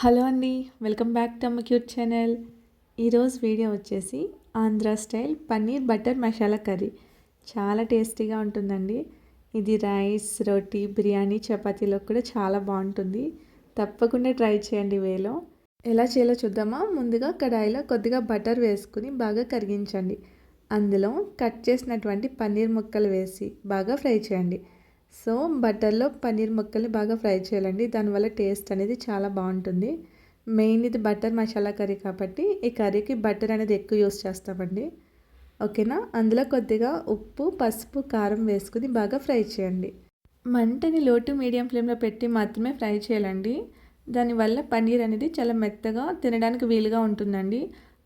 Hello అండి welcome back to Amma cute channel. ఈరోజు video వచ్చేసి Andhra style paneer butter masala curry. చాలా టేస్టీగా ఉంటుందండి. ఇది రైస్ రోటీ బిర్యానీ చపాతీలో కూడా చాలా బాగుంటుంది. తప్పకుండా ట్రై చేయండి వేలో. ఎలా చేయాలో చూద్దామా? ముందుగా కడాయిలో కొద్దిగా బటర్ వేసుకుని బాగా కరిగించండి. అందులో కట్ చేసినటువంటి పన్నీర్ ముక్కలు వేసి బాగా ఫ్రై చేయండి. సో బటర్లో పన్నీర్ ముక్కల్ని బాగా ఫ్రై చేయాలండి. దానివల్ల టేస్ట్ అనేది చాలా బాగుంటుంది. మెయిన్ ఇది బటర్ మసాలా కర్రీ కాబట్టి ఈ కర్రీకి బటర్ అనేది ఎక్కువ యూస్ చేస్తామండి. ఓకేనా? అందులో కొద్దిగా ఉప్పు పసుపు కారం వేసుకుని బాగా ఫ్రై చేయండి. మంటని లోటు మీడియం ఫ్లేమ్లో పెట్టి మాత్రమే ఫ్రై చేయాలండి. దానివల్ల పన్నీర్ అనేది చాలా మెత్తగా తినడానికి వీలుగా ఉంటుందండి.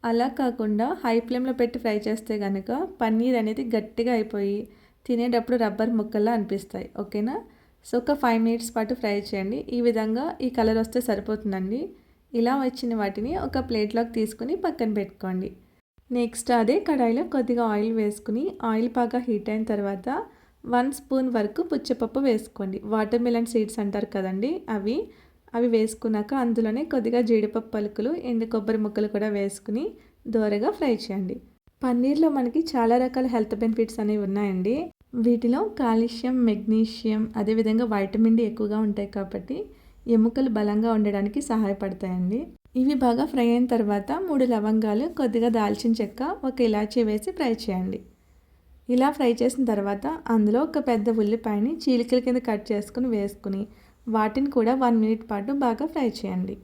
అలా కాకుండా హై ఫ్లేమ్లో పెట్టి ఫ్రై చేస్తే కనుక పన్నీర్ అనేది గట్టిగా అయిపోయి తినేటప్పుడు రబ్బర్ ముక్కల్లా అనిపిస్తాయి ఓకేనా? సో ఒక ఫైవ్ మినిట్స్ పాటు ఫ్రై చేయండి. ఈ విధంగా ఈ కలర్ వస్తే సరిపోతుందండి. ఇలా వచ్చిన వాటిని ఒక ప్లేట్లోకి తీసుకుని పక్కన పెట్టుకోండి. నెక్స్ట్ అదే కడాయిలో కొద్దిగా ఆయిల్ వేసుకుని ఆయిల్ బాగా హీట్ అయిన తర్వాత వన్ స్పూన్ వరకు పుచ్చపప్పు వేసుకోండి. వాటర్ మిలన్ సీడ్స్ అంటారు కదండి అవి. అవి వేసుకున్నాక అందులోనే కొద్దిగా జీడిపప్పు పలుకులు ఎండు కొబ్బరి ముక్కలు కూడా వేసుకుని దోరగా ఫ్రై చేయండి. పన్నీర్లో మనకి చాలా రకాల హెల్త్ బెనిఫిట్స్ అనేవి ఉన్నాయండి. వీటిలో కాల్షియం మెగ్నీషియం అదేవిధంగా వైటమిన్ డి ఎక్కువగా ఉంటాయి కాబట్టి ఎముకలు బలంగా ఉండడానికి సహాయపడతాయండి. ఇవి బాగా ఫ్రై అయిన తర్వాత మూడు లవంగాలు కొద్దిగా దాల్చిన చెక్క ఒక ఇలాచీ వేసి ఫ్రై చేయండి. ఇలా ఫ్రై చేసిన తర్వాత అందులో ఒక పెద్ద ఉల్లిపాయని చీలికల కింద కట్ చేసుకుని వేసుకుని వాటిని కూడా వన్ మినిట్ పాటు బాగా ఫ్రై చేయండి.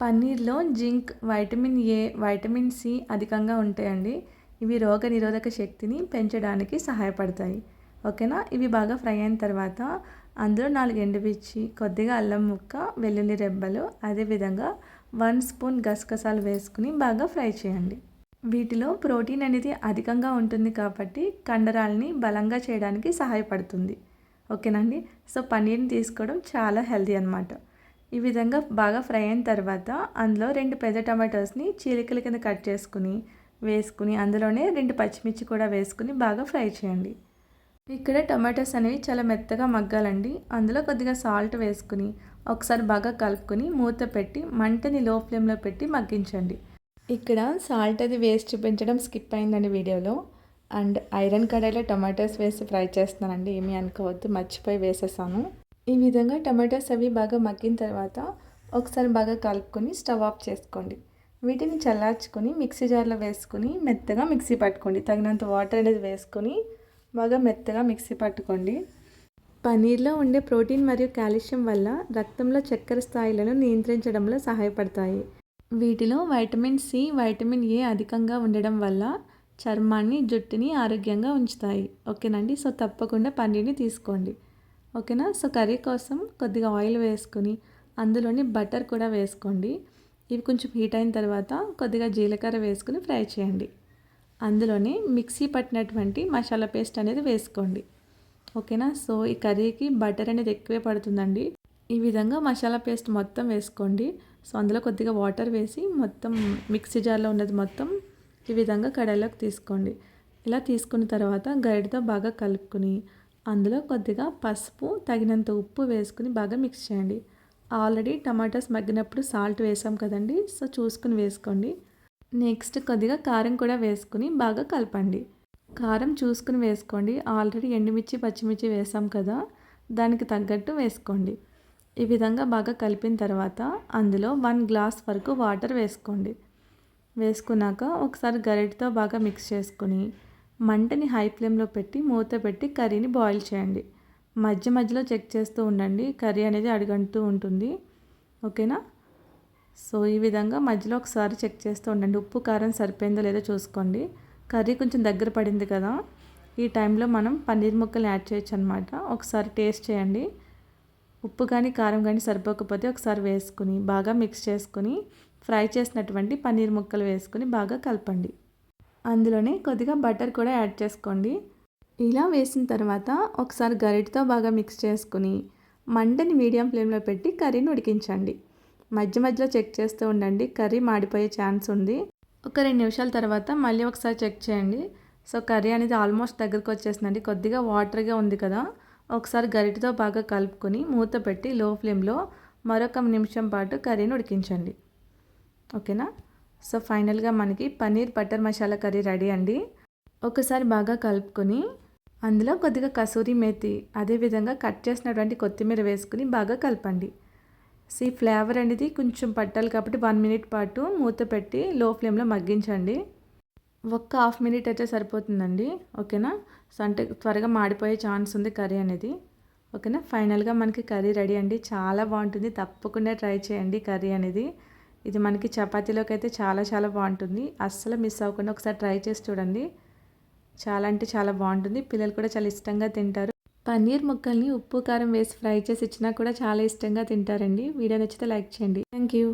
పన్నీర్లో zinc vitamin A vitamin C అధికంగా ఉంటాయండి. ఇవి రోగ నిరోధక శక్తిని పెంచడానికి సహాయపడతాయి. ఓకేనా? ఇవి బాగా ఫ్రై అయిన తర్వాత అందులో నాలుగు ఎండుమిర్చి కొద్దిగా అల్లం ముక్క వెల్లుల్లి రెబ్బలు అదేవిధంగా వన్ స్పూన్ గసగసాలు వేసుకుని బాగా ఫ్రై చేయండి. వీటిలో ప్రోటీన్ అనేది అధికంగా ఉంటుంది కాబట్టి కండరాలని బలంగా చేయడానికి సహాయపడుతుంది. ఓకేనండి సో పన్నీర్ని తీసుకోవడం చాలా హెల్తీ అనమాట ఈ విధంగా బాగా ఫ్రై అయిన తర్వాత అందులో రెండు పెద్ద టమాటోస్ని చీలికల కింద కట్ చేసుకుని వేసుకుని అందులోనే రెండు పచ్చిమిర్చి కూడా వేసుకుని బాగా ఫ్రై చేయండి. ఇక్కడ టమాటోస్ అనేవి చాలా మెత్తగా మగ్గాలండి. అందులో కొద్దిగా సాల్ట్ వేసుకుని ఒకసారి బాగా కలుపుకొని మూత పెట్టి మంటని లో ఫ్లేమ్లో పెట్టి మగ్గించండి. ఇక్కడ సాల్ట్ అది వేసి చూపించడం స్కిప్ అయిందండి వీడియోలో. అండ్ ఐరన్ కడాయిలో టమాటోస్ వేసి ఫ్రై చేస్తున్నానండి ఏమీ అనుకోవద్దు మర్చిపోయి వేసేసాను. ఈ విధంగా టమాటోస్ అవి బాగా మగ్గిన తర్వాత ఒకసారి బాగా కలుపుకొని స్టవ్ ఆఫ్ చేసుకోండి. వీటిని చల్లార్చుకొని మిక్సీ జార్లో వేసుకొని మెత్తగా మిక్సీ పట్టుకోండి. తగినంత వాటర్ అనేది వేసుకొని బాగా మెత్తగా మిక్సీ పట్టుకోండి. పనీర్లో ఉండే ప్రోటీన్ మరియు కాల్షియం వల్ల రక్తంలో చక్కెర స్థాయిలను నియంత్రించడంలో సహాయపడతాయి. వీటిలో వైటమిన్ సి వైటమిన్ ఏ అధికంగా ఉండడం వల్ల చర్మాన్ని జుట్టుని ఆరోగ్యంగా ఉంచుతాయి. ఓకేనండి? సో తప్పకుండా పన్నీర్ని తీసుకోండి. ఓకేనా? సో కర్రీ కోసం కొద్దిగా ఆయిల్ వేసుకొని అందులోని బటర్ కూడా వేసుకోండి. ఇవి కొంచెం హీట్ అయిన తర్వాత కొద్దిగా జీలకర్ర వేసుకుని ఫ్రై చేయండి. అందులోనే మిక్సీ పట్టినటువంటి మసాలా పేస్ట్ అనేది వేసుకోండి. ఓకేనా? సో ఈ కర్రీకి బటర్ అనేది ఎక్కువే పడుతుందండి. ఈ విధంగా మసాలా పేస్ట్ మొత్తం వేసుకోండి. సో అందులో కొద్దిగా వాటర్ వేసి మొత్తం మిక్సీ జార్లో ఉన్నది మొత్తం ఈ విధంగా కడాయిలోకి తీసుకోండి. ఇలా తీసుకున్న తర్వాత గరిటతో బాగా కలుపుకొని అందులో కొద్దిగా పసుపు తగినంత ఉప్పు వేసుకుని బాగా మిక్స్ చేయండి. ఆల్రెడీ టమాటాస్ మగ్గినప్పుడు సాల్ట్ వేసాం కదండి సో చూసుకుని వేసుకోండి. నెక్స్ట్ కొద్దిగా కారం కూడా వేసుకుని బాగా కలపండి. కారం చూసుకుని వేసుకోండి. ఆల్రెడీ ఎండుమిర్చి పచ్చిమిర్చి వేసాం కదా దానికి తగ్గట్టు వేసుకోండి. ఈ విధంగా బాగా కలిపిన తర్వాత అందులో వన్ గ్లాస్ వరకు వాటర్ వేసుకోండి. వేసుకున్నాక ఒకసారి గరిటతో బాగా మిక్స్ చేసుకుని మంటని హై ఫ్లేమ్లో పెట్టి మూత పెట్టి కర్రీని బాయిల్ చేయండి. మధ్య మధ్యలో చెక్ చేస్తూ ఉండండి. కర్రీ అనేది అడుగంటూ ఉంటుంది. ఓకేనా? సో ఈ విధంగా మధ్యలో ఒకసారి చెక్ చేస్తూ ఉండండి. ఉప్పు కారం సరిపోయిందో లేదో చూసుకోండి. కర్రీ కొంచెం దగ్గర పడింది కదా. ఈ టైంలో మనం పన్నీర్ ముక్కలు యాడ్ చేయొచ్చు అనమాట ఒకసారి టేస్ట్ చేయండి. ఉప్పు కానీ కారం కానీ సరిపోకపోతే ఒకసారి వేసుకుని బాగా మిక్స్ చేసుకుని ఫ్రై చేసినటువంటి పన్నీర్ ముక్కలు వేసుకుని బాగా కలపండి. అందులోనే కొద్దిగా బటర్ కూడా యాడ్ చేసుకోండి. ఇలా వేసిన తర్వాత ఒకసారి గరిటతో బాగా మిక్స్ చేసుకుని మంటని మీడియం ఫ్లేమ్లో పెట్టి కర్రీని ఉడికించండి. మధ్య మధ్యలో చెక్ చేస్తూ ఉండండి. కర్రీ మాడిపోయే ఛాన్స్ ఉంది. ఒక రెండు నిమిషాల తర్వాత మళ్ళీ ఒకసారి చెక్ చేయండి. సో కర్రీ అనేది ఆల్మోస్ట్ దగ్గరకు వచ్చేసిందండి. కొద్దిగా వాటర్గా ఉంది కదా. ఒకసారి గరిటతో బాగా కలుపుకొని మూత పెట్టి లో ఫ్లేమ్లో మరొక నిమిషం పాటు కర్రీని ఉడికించండి. ఓకేనా? సో ఫైనల్గా మనకి paneer butter masala curry ready అండి. ఒకసారి బాగా కలుపుకొని అందులో కొద్దిగా కసూరి మేతి అదేవిధంగా కట్ చేసినటువంటి కొత్తిమీర వేసుకుని బాగా కలపండి. సీ ఫ్లేవర్ అనేది కొంచెం పట్టాలి కాబట్టి వన్ మినిట్ పాటు మూత పెట్టి లో ఫ్లేమ్లో మగ్గించండి. ఒక్క హాఫ్ మినిట్ అయితే సరిపోతుందండి. ఓకేనా? సో అంటే త్వరగా మాడిపోయే ఛాన్స్ ఉంది కర్రీ అనేది. ఓకేనా? ఫైనల్గా మనకి కర్రీ రెడీ అండి. చాలా బాగుంటుంది. తప్పకుండా ట్రై చేయండి కర్రీ అనేది. ఇది మనకి చపాతీలోకి అయితే చాలా చాలా బాగుంటుంది. అస్సలు మిస్ అవ్వకుండా ఒకసారి ట్రై చేసి చూడండి. చాలా అంటే చాలా బాగుంటుంది. పిల్లలు కూడా చాలా ఇష్టంగా తింటారు. పన్నీర్ ముక్కల్ని ఉప్పు కారం వేసి ఫ్రై చేసి ఇచ్చినా కూడా చాలా ఇష్టంగా తింటారండి. వీడియో నచ్చితే లైక్ చేయండి. Thank you.